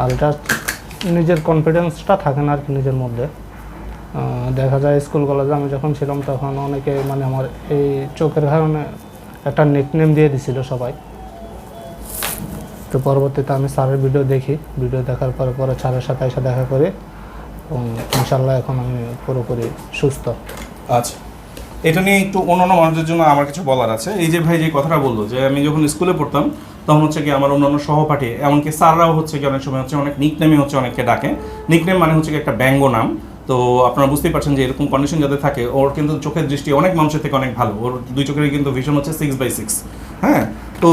আর এটা নিজের কনফিডেন্সটা থাকে না আর কি নিজের মধ্যে। দেখা যায় স্কুল কলেজে আমি যখন ছিলাম তখন অনেকে মানে আমার এই চোখের কারণে একটা নিকনেম দিয়ে দিছিল সবাই। তো পরবর্তীতে আমি স্যারের ভিডিও দেখি। ভিডিও দেখার পরে পরে স্যারের সাথে এসে দেখা করি। এবং ইনশাল্লাহ এখন আমি পুরোপুরি সুস্থ। আচ্ছা। এটা নিয়ে একটু অন্যান্য মানুষের জন্য আমার কিছু বলার আছে। এই যে ভাই যে কথাটা বলল যে আমি যখন স্কুলে পড়তাম তখন হচ্ছে কি আমার অন্যান্য সহপাঠী, এমনকি স্যাররাও হচ্ছে কি অনেক সময় হচ্ছে অনেক নিকনেমে হচ্ছে অনেককে ডাকে। নিকনেম মানে হচ্ছে কি একটা ব্যঙ্গ নাম। তো আপনারা বুঝতেই পারছেন যে এরকম কন্ডিশন যাদের থাকে, ওর কিন্তু চোখের দৃষ্টি অনেক মানুষের থেকে অনেক ভালো। ওর দুই চোখের কিন্তু ভিশন হচ্ছে সিক্স বাই সিক্স হ্যাঁ? তো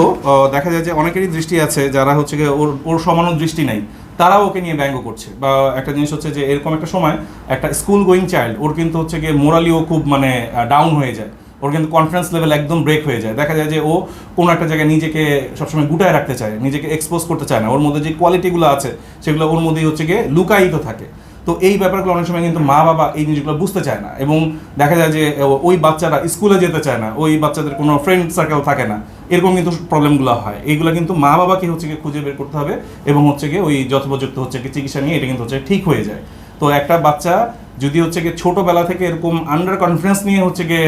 দেখা যায় যে অনেকেরই দৃষ্টি আছে যারা হচ্ছে গিয়ে ওর ওর সমানও দৃষ্টি নাই। তারাও ওকে নিয়ে ব্যঙ্গ করছে। বা একটা জিনিস হচ্ছে যে এরকম একটা সময় একটা স্কুল গোয়িং চাইল্ড ওর কিন্তু হচ্ছে গিয়ে মোরালিও খুব মানে ডাউন হয়ে যায়। ওর কিন্তু কনফিডেন্স লেভেল একদম ব্রেক হয়ে যায়। দেখা যায় যে ও কোনো একটা জায়গায় নিজেকে সবসময় গুটায় রাখতে চায়, নিজেকে এক্সপোজ করতে চায় না। ওর মধ্যে যে কোয়ালিটিগুলো আছে, সেগুলো ওর মধ্যেই হচ্ছে গিয়ে লুকায়িত থাকে। তো এই ব্যাপারগুলো অনেক সময় কিন্তু মা বাবা এই জিনিসগুলো বুঝতে চায় না এবং দেখা যায় যে ওই বাচ্চারা স্কুলে যেতে চায় না, ওই বাচ্চাদের কোনো ফ্রেন্ড সার্কেল থাকে না। এরকম কিন্তু প্রবলেমগুলো হয়। এইগুলো কিন্তু মা বাবাকে হচ্ছে গিয়ে খুঁজে বের করতে হবে এবং হচ্ছে গিয়ে ওই যথোপযুক্ত হচ্ছে গিয়ে চিকিৎসা নিয়ে এটা কিন্তু হচ্ছে ঠিক হয়ে যায়। তো একটা বাচ্চা যদি হচ্ছে গিয়ে ছোটবেলা থেকে এরকম আন্ডার কনফিডেন্স নিয়ে হচ্ছে গিয়ে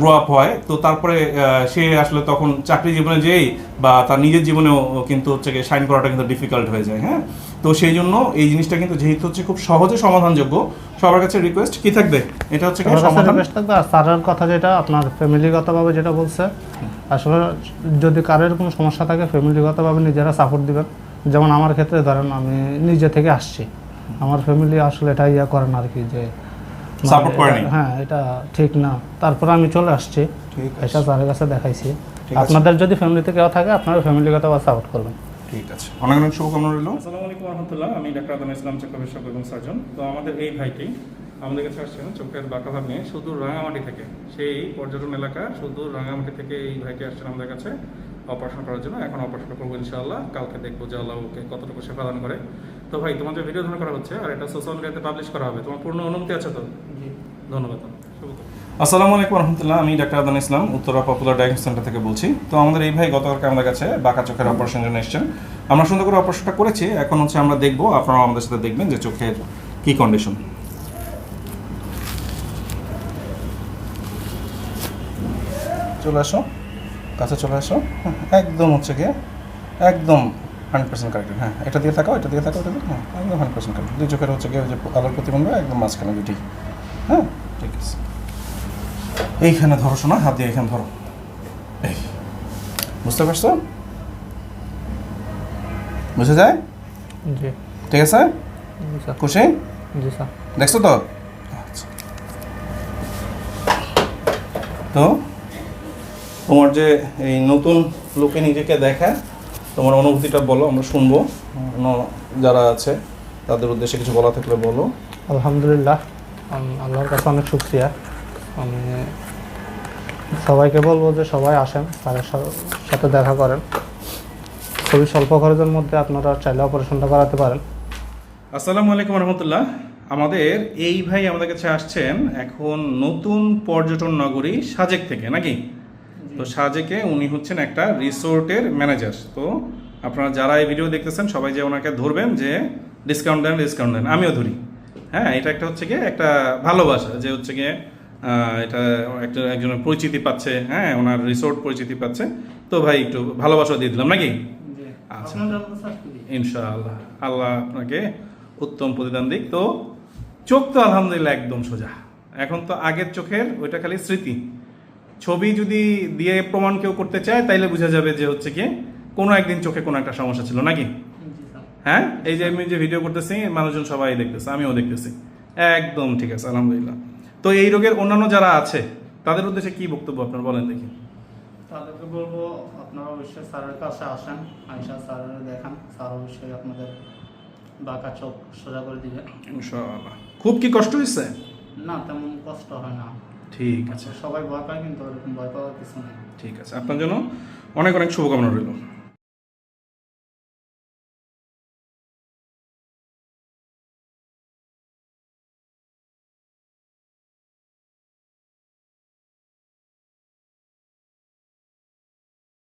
গ্রো আপ হয় তো তারপরে সে আসলে তখন চাকরি জীবনে যেই বা তার নিজের জীবনেও কিন্তু হচ্ছে গিয়ে সাইন করাটা কিন্তু ডিফিকাল্ট হয়ে যায় হ্যাঁ? তো সেই জন্য এই জিনিসটা কিন্তু যেহেতু হচ্ছে খুব সহজে সমাধানযোগ্য সবার কাছে রিকোয়েস্ট কি থাকবে? এটা হচ্ছে সমাধান। থাকবে আর স্যারের কথা যেটা আপনার ফ্যামিলিগতভাবে যেটা বলছে আসলে যদি কারোর কোনো সমস্যা থাকে ফ্যামিলিগতভাবে নিজেরা সাপোর্ট দিবেন। যেমন আমার ক্ষেত্রে ধরেন আমি নিজে থেকে আসছি। আমার ফ্যামিলি আসলে এটা ইয়া করেন না আর কি যে সাপোর্ট করেনি? এটা- হ্যাঁ এটা ঠিক না। তারপর আমি চলে আসছি। ঠিক আছে। এটা স্যারের কাছে দেখাইছি। আপনাদের যদি ফ্যামিলিতে কেউ থাকে আপনারা ফ্যামিলির কথা বা সাপোর্ট করবেন। ঠিক আছে। অনেক অনেক শুভকামনা রইল। আসসালামু আলাইকুম রহমতুল্লাহ। আমি ডাক্তার আদম ইসলাম চক্ষু এবং সার্জন। তো আমাদের এই ভাইটি আমাদের কাছে আসছেন চোখের বাঁকাভাব নিয়ে শুধু রাঙামাটি থেকে। সেই পর্যটন এলাকা শুধু রাঙামাটি থেকে এই ভাইটি আসছেন আমাদের কাছে অপারেশন করার জন্য। এখন অপারেশন করব ইনশাআল্লাহ। কালকে দেখব যে আল্লাহ ওকে কতটুকু সে প্রদান করে। তো ভাই তোমার যে ভিডিও ধারণ করা হচ্ছে আর এটা সোশ্যাল মিডিয়াতে পাবলিশ করা হবে তোমার পূর্ণ অনুমতি আছে তো? ধন্যবাদ আসসালামু আলাইকুম রহমতুল্লাহ আমি doctor Adan Islam Uttara popular diagnostic centre থেকে বলছি। তো আমাদের এই ভাই গতকালকে আমাদের কাছে বাঁকা চোখের অপারেশন জন্য এসেছেন। আমরা সুন্দর করে অপারেশনটা করেছি এখন হচ্ছে আমরা দেখব আপনারা আমাদের সাথে দেখবেন যে চোখের কি কন্ডিশন চলে আসো কাছে চলে আসো। হ্যাঁ, একদম হচ্ছে কি একদম হান্ড্রেড পার্সেন্ট কারেক্ট হ্যাঁ এটা দিয়ে থাকো এটা দিয়ে থাকো এটা দিয়ে হ্যাঁ একদম হান্ড্রেড পার্সেন্ট কারেক্ট দুই চোখের হচ্ছে গিয়ে যে আলোর প্রতিবন্ধ একদম মাঝখানে দুটি হ্যাঁ ঠিক আছে। এইখানে ধরো শোনা হাত দিয়ে এখানে ধরো। এই বুঝতে পারছ? বুঝে যায়? জি। ঠিক আছে? খুশি? জি স্যার। দেখছ তো? আচ্ছা। তো তোমার যে এই নতুন লোকে নিজেকে দেখা তোমার অনুভূতিটা বলো আমরা শুনব। অন্য যারা আছে তাদের উদ্দেশ্যে কিছু বলা থাকলে বলো। আলহামদুলিল্লাহ আল্লাহর কাছে অনেক শুক্রিয়া। আমি সবাইকে বলব যে সবাই আসেন তাদের সাথে দেখা করেন। খুবই স্বল্প খরচের মধ্যে আপনারা চাইলে অপারেশনটা করাতে পারেন। আসসালামু আলাইকুম রহমতুল্লাহ। আমাদের এই ভাই আমাদের কাছে আসছেন এখন নতুন পর্যটন নগরী সাজেক থেকে নাকি? তো সাজেকে উনি হচ্ছেন একটা রিসোর্টের ম্যানেজার। তো আপনারা যারা এই ভিডিও দেখতেছেন সবাই যে ওনাকে ধরবেন যে ডিসকাউন্ট দেন ডিসকাউন্ট দেন আমিও ধরি। হ্যাঁ এটা একটা হচ্ছে গিয়ে একটা ভালোবাসা যে হচ্ছে গিয়ে এটা একটা একজনের পরিচিতি পাচ্ছে হ্যাঁ ওনার রিসোর্ট পরিচিতি পাচ্ছে। তো ভাই একটু ভালোবাসা দিয়ে দিলাম নাকি? আচ্ছা। ইনশাআল্লাহ। আল্লাহ আপনাকে উত্তম প্রতিদান দিক। তো চোখ তো আলহামদুলিল্লাহ একদম সোজা। এখন তো আগের চোখের ওইটা খালি স্মৃতি। ছবি যদি দিয়ে প্রমাণ কেউ করতে চায় তাইলে বোঝা যাবে যে হচ্ছে কি কোনো একদিন চোখে কোনো একটা সমস্যা ছিল নাকি? হ্যাঁ? এই যে আমি যে ভিডিও করতেছি মানুষজন সবাই দেখতেছে আমিও দেখতেছি। একদম ঠিক আছে আলহামদুলিল্লাহ। তো এই রোগের অন্যান্য যারা আছে তাদের উদ্দেশ্যে কি বক্তব্য আপনার বলেন দেখি। তাদেরকে বলব আপনারা অবশ্যই স্যারের কাছে আসেন আইসা স্যারের দেখান স্যার অবশ্যই আপনাদের বাঁকা চোখ সোজা করে দিবে। ইনশাআল্লাহ। খুব কি কষ্ট হয়েছে না তেমন কষ্ট হয় না। ঠিক আছে। সবাই ভয় পায় কিন্তু ওরকম ভয় পাওয়ার কিছু নেই। ঠিক আছে। আপনার জন্য অনেক অনেক শুভকামনা রইল।